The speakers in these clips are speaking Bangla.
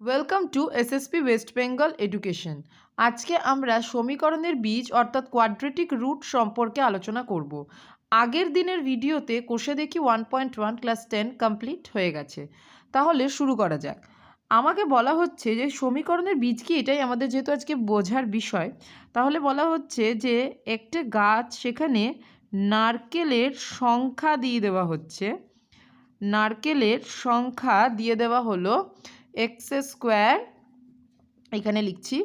Welcome to SSP West Bengal education আজকে আমরা সমীকরণের বীজ অর্থাৎ কোয়াড্রেটিক রুট সম্পর্কে আলোচনা করব। আগের দিনের ভিডিওতে কোষে দেখি one point one class ten complete হয়ে গেছে। তাহলে শুরু করা যাক। আমাকে বলা হচ্ছে যে সমীকরণের বীজ কি? এটাই আমাদের যেহেতু আজকে বোঝার বিষয়। তাহলে বলা হচ্ছে যে একটা গাছ সেখানে নারকেলের সংখ্যা দিয়ে দেওয়া হচ্ছে। নারকেলের সংখ্যা দিয়ে দেওয়া হলো এক্স স্কোয়ার, এখানে লিখছি,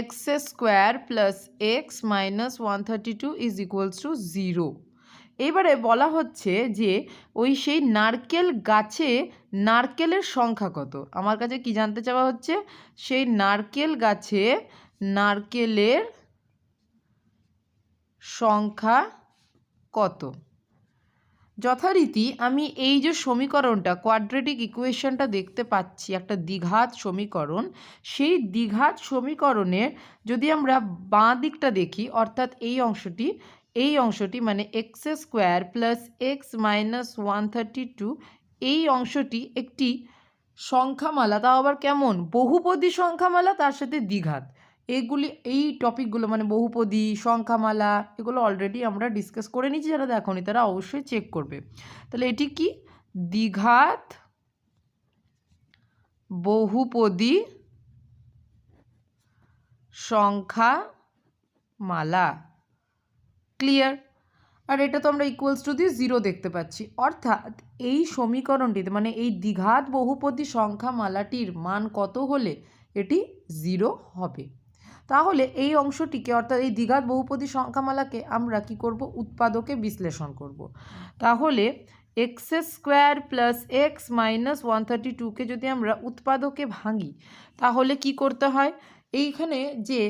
x square plus x minus one thirty two is equals to zero. এবারে বলা হচ্ছে যে ওই সেই নারকেল গাছে নারকেলের সংখ্যা কত? আমার কাছে কি জানতে চাওয়া হচ্ছে? সেই নারকেল গাছে নারকেলের সংখ্যা কত? যথারীতি আমি এই যে সমীকরণটা কোয়াড্রেটিক ইকুয়েশনটা দেখতে পাচ্ছি, একটা দ্বিঘাত সমীকরণ, সেই দ্বিঘাত সমীকরণের যদি আমরা বাঁ দিকটা দেখি, অর্থাৎ এই অংশটি এই অংশটি মানে x square plus x minus one thirty two এই অংশটি একটি সংখ্যামালা, তাও আবার কেমন? বহুপদী সংখ্যামালা, তার সাথে দ্বিঘাত। এগুলি, এই টপিকগুলো মানে বহুপদী, সংখ্যামালা, এগুলো অলরেডি আমরা ডিসকাস করে নিচ্ছি যারা দেখোনি তারা অবশ্যই চেক করবে। তাহলে এটি কি? দ্বিঘাত বহুপদী সংখ্যা মালা ক্লিয়ার আর এটা তো আমরা ইকুয়ালস টু দিয়ে জিরো দেখতে পাচ্ছি। অর্থাৎ এই সমীকরণটিতে মানে এই দ্বিঘাত বহুপদী সংখ্যা মালাটির মান কত হলে এটি জিরো হবে? তাহলে এই অংশটিকে, অর্থাৎ এই দ্বিঘাত বহুপদী সংখ্যামালাকে আমরা কি করব? উৎপাদকে বিশ্লেষণ করব। তাহলে x square plus x minus one thirty টুকে যদি আমরা উৎপাদকে ভাঙি, তাহলে কি করতে হয়? এইখানে যে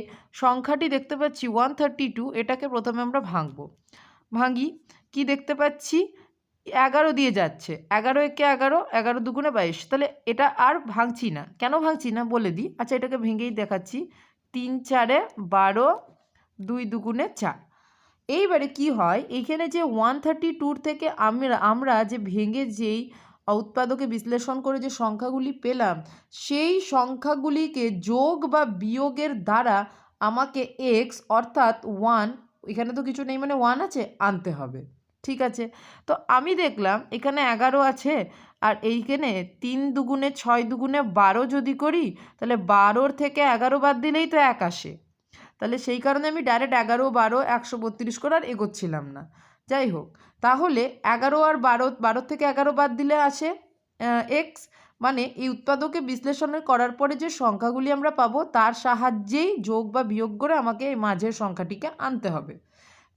সংখ্যাটি দেখতে পাচ্ছি ওয়ান থার্টি টু এটাকে প্রথমে আমরা ভাঙব। ভাঙি, কি দেখতে পাচ্ছি? এগারো দিয়ে যাচ্ছে। এগারো একে এগারো এগারো দুগুণে বাইশ। তাহলে এটা আর ভাঙছি না। কেন ভাঙছি না? বলে দিই। আচ্ছা এটাকে ভেঙেই দেখাচ্ছি। তিন চারে বারো, দুই দুগুণে চার। এইবারে কি হয় এইখানে যে ওয়ান থার্টি টুর থেকে আমরা আমরা যে ভেঙে যেই উৎপাদকে বিশ্লেষণ করে যে সংখ্যাগুলি পেলাম, সেই সংখ্যাগুলিকে যোগ বা বিয়োগের দ্বারা আমাকে এক্স অর্থাৎ ওয়ান এখানে তো কিছু নেই মানে ওয়ান আছে, আনতে হবে। ঠিক আছে? তো আমি দেখলাম, এখানে এগারো আছে আর এইখানে তিন দুগুণে ছয় দুগুণে বারো যদি করি, তাহলে বারোর থেকে এগারো বাদ দিলেই তো এক আসে। তাহলে সেই কারণে আমি ডাইরেক্ট এগারো, বারো, একশো বত্রিশ করে আর এগোচ্ছিলাম না। যাই হোক, তাহলে এগারো আর বারো বারো থেকে এগারো বাদ দিলে আসে এক্স মানে এই উৎপাদকে বিশ্লেষণের করার পরে যে সংখ্যাগুলি আমরা পাবো, তার সাহায্যেই যোগ বা বিয়োগ করে আমাকে এই মাঝের সংখ্যাটিকে আনতে হবে।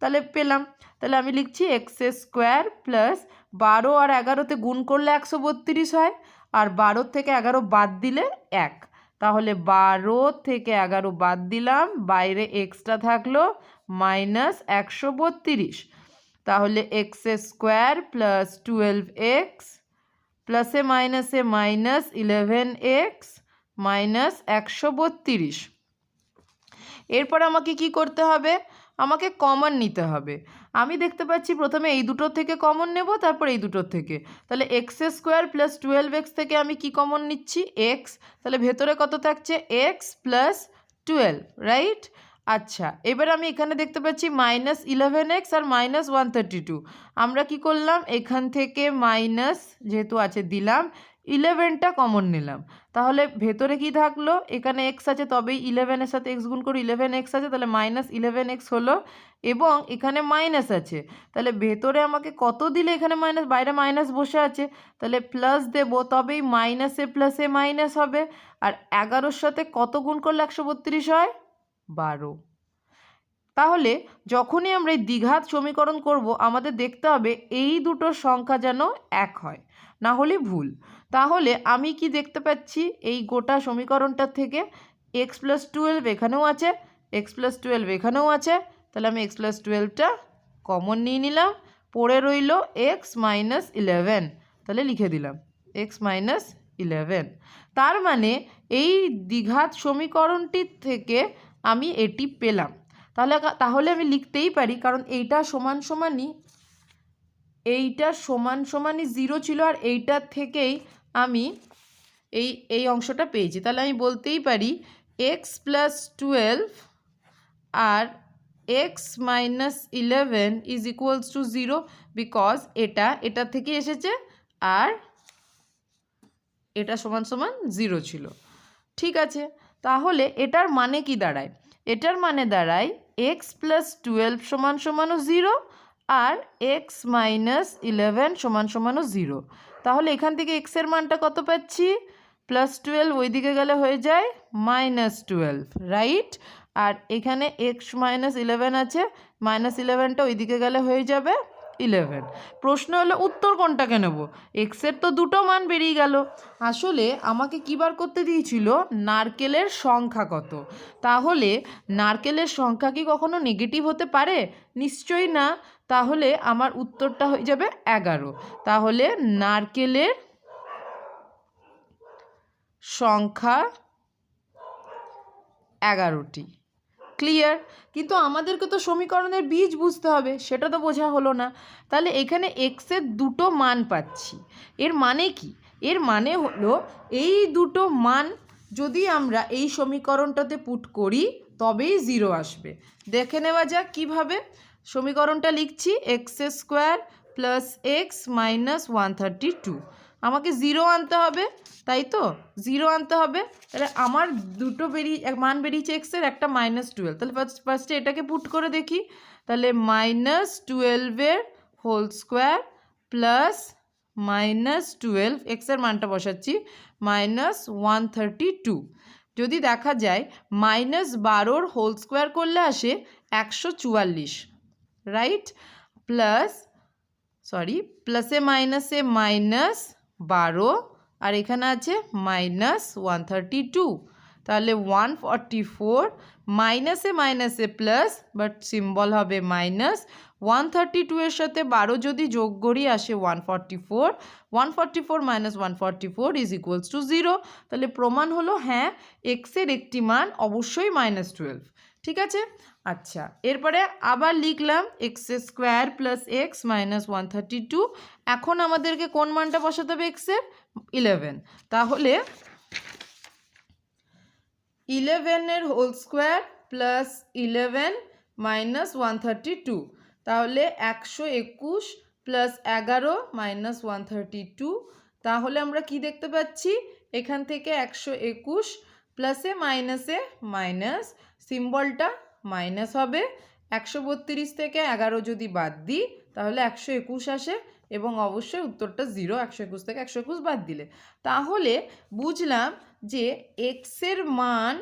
তাহলে পেলাম। তাহলে আমি লিখছি এক্স স্কোয়ার প্লাস বারো আর এগারোতে গুণ করলে একশো বত্রিশ হয়, আর বারো থেকে এগারো বাদ দিলে এক। তাহলে বারো থেকে এগারো বাদ দিলাম, বাইরে এক্সটা থাকল মাইনাস একশো বত্রিশ। তাহলে x square plus twelve x প্লাসে মাইনাসে মাইনাস ইলেভেন এক্স মাইনাস একশো বত্রিশ। এরপর আমাকে কি করতে হবে? আমাকে কমন নিতে হবে। আমি দেখতে পাচ্ছি প্রথমে এই দুটোর থেকে কমন নেব, তারপর এই দুটোর থেকে। তাহলে x square plus twelve x থেকে আমি কি কমন নিচ্ছি? এক্স তাহলে ভেতরে কত থাকছে? এক্স প্লাস টুয়েলভ রাইট আচ্ছা এবার আমি এখানে দেখতে পাচ্ছি মাইনাস ইলেভেন এক্স আর মাইনাস ওয়ান থার্টি টু আমরা কি করলাম? এখান থেকে মাইনাস যেহেতু আছে দিলাম ইলেভেনটা কমন নিলাম। তাহলে ভেতরে কি থাকল? এখানে এক্স আছে, তবেই ইলেভেনের সাথে এক্স গুণ করে ইলেভেন এক্স আছে, তাহলে মাইনাস ইলেভেন এক্স হলো, এবং এখানে মাইনাস আছে। তাহলে ভেতরে আমাকে কত দিলে এখানে মাইনাস বাইরে মাইনাস বসে আছে? তাহলে প্লাস দেব, তবেই মাইনাসে প্লাসে মাইনাস হবে। আর এগারোর সাথে কত গুণ করলে একশো বত্রিশ হয়? বারো। তাহলে যখনই আমরা এই দ্বিঘাত সমীকরণ করব, আমাদের দেখতে হবে এই দুটো সংখ্যা যেন এক হয়। না হলে ভুল। তাহলে আমি কি দেখতে পাচ্ছি? এই গোটা সমীকরণটার থেকে এক্স প্লাস টুয়েলভ এখানেও আছে এক্স প্লাস টুয়েলভ এখানেও আছে। তাহলে আমি এক্স প্লাস টুয়েলভটা কমন নিয়ে নিলাম। পড়ে রইল এক্স মাইনাস ইলেভেন তাহলে লিখে দিলাম এক্স মাইনাস ইলেভেন তার মানে এই দ্বিঘাত সমীকরণটির থেকে আমি এটি পেলাম। তাহলে তাহলে আমি লিখতেই পারি, কারণ এইটা সমান সমানই, এইটা সমান সমানই জিরো ছিল আর এইটার থেকেই আমি এই এই অংশটা পেয়েছি। তাহলে আমি বলতেই পারি x plus twelve R x minus eleven is equals to zero because এটা এটা থেকে এসেছে আর এটা সমান সমান জিরো ছিল। ঠিক আছে, তাহলে এটার মানে কি দাঁড়ায়? এটার মানে দাঁড়ায় এক্স প্লাস টুয়েলভ সমান সমানও জিরো আর এক্স মাইনাস ইলেভেন সমান সমানও জিরো তাহলে এখান থেকে এক্সের মানটা কত পাচ্ছি? প্লাস টুয়েলভ ওই দিকে গেলে হয়ে যায় মাইনাস টুয়েলভ রাইট আর এখানে এক্স মাইনাস ইলেভেন আছে মাইনাস ইলেভেনটা ওই দিকে গেলে হয়ে যাবে ইলেভেন। প্রশ্ন হলো, উত্তর কোনটাকে নেব? এক্সের তো দুটো মান বেরিয়ে গেল। আসলে আমাকে কী বার করতে দিয়েছিল? নারকেলের সংখ্যা কত? তাহলে নারকেলের সংখ্যা কি কখনো নেগেটিভ হতে পারে? নিশ্চয়ই না। তাহলে আমার উত্তরটা হয়ে যাবে এগারো। তাহলে নারকেলের সংখ্যা এগারোটি। ক্লিয়ার কিন্তু আমাদেরকে তো সমীকরণের বীজ বুঝতে হবে, সেটা তো বোঝা হলো না। তাহলে এখানে এক্সের দুটো মান পাচ্ছি। এর মানে কি? এর মানে হলো এই দুটো মান যদি আমরা এই সমীকরণটাতে পুট করি, তবেই জিরো আসবে। দেখে নেওয়া যাক কীভাবে। সমীকরণটা লিখছি x square plus x minus one thirty two আমাকে জিরো আনতে হবে, তাই তো? জিরো আনতে হবে, তাহলে আমার দুটো বেরিয়ে মান বেরিয়েছে এক্সের একটা মাইনাস টুয়েলভ তাহলে ফার্স্ট ফার্স্টে এটাকে পুট করে দেখি। তাহলে মাইনাস টুয়েলভের whole square plus minus twelve এক্সের মানটা বসাচ্ছি মাইনাস ওয়ান থার্টি টু যদি দেখা যায় মাইনাস বারোর হোল স্কোয়ার করলে আসে একশো চুয়াল্লিশ রাইট প্লাস সরি প্লাসে মাইনাসে মাইনাস বারো, আর এখানে আছে মাইনাস ওয়ান থার্টি টু তাহলে ওয়ান ফর্টি ফোর মাইনাসে মাইনাসে প্লাস বাট সিম্বল হবে মাইনাস ওয়ান থার্টি টু এর সাথে বারো যদি যোগ করি, আসে one forty four one forty four minus one forty four is equals to zero তাহলে প্রমাণ হলো হ্যাঁ এক্সের একটি মান অবশ্যই মাইনাস টুয়েলভ ঠিক আছে? আচ্ছা এরপরে আবার লিখলাম x square plus x minus one thirty two এখন আমাদেরকে কোন মানটা বসাতে হবে এক্সের ইলেভেন তাহলে ইলেভেনের whole square plus eleven minus one thirty two তাহলে একশো একুশ প্লাস এগারো মাইনাস ওয়ান থার্টি টু তাহলে আমরা কি দেখতে পাচ্ছি? এখান থেকে একশো একুশ প্লাসে মাইনাসে মাইনাস সিম্বলটা মাইনাস হবে। একশো বত্রিশ থেকে এগারো যদি বাদ দিই, তাহলে একশো একুশ আসে এবং অবশ্যই উত্তরটা জিরো একশো একুশ থেকে একশো একুশ বাদ দিলে। তাহলে বুঝলাম যে এক্সের মান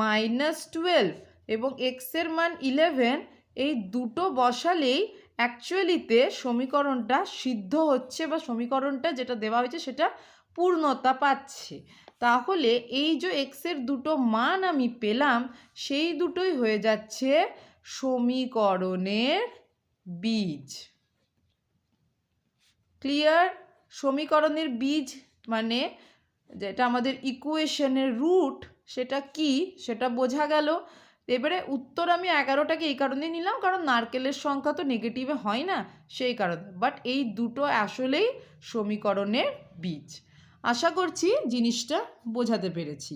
মাইনাস টুয়েলভ এবং এক্সের মান ইলেভেন এই দুটো বসালেই অ্যাকচুয়ালিতে সমীকরণটা সিদ্ধ হচ্ছে বা সমীকরণটা যেটা দেওয়া হয়েছে সেটা পূর্ণতা পাচ্ছে। তাহলে এই যে এক্সের দুটো মান আমি পেলাম, সেই দুটোই হয়ে যাচ্ছে সমীকরণের বীজ। ক্লিয়ার সমীকরণের বীজ মানে যেটা আমাদের ইকুয়েশনের রুট সেটা কি? সেটা বোঝা গেল। এবারে উত্তর আমি এগারোটাকে এই কারণেই নিলাম, কারণ নারকেলের সংখ্যা তো নেগেটিভে হয় না, সেই কারণে। বাট এই দুটো আসলেই সমীকরণের বীজ। আশা করছি জিনিসটা বোঝাতে পেরেছি।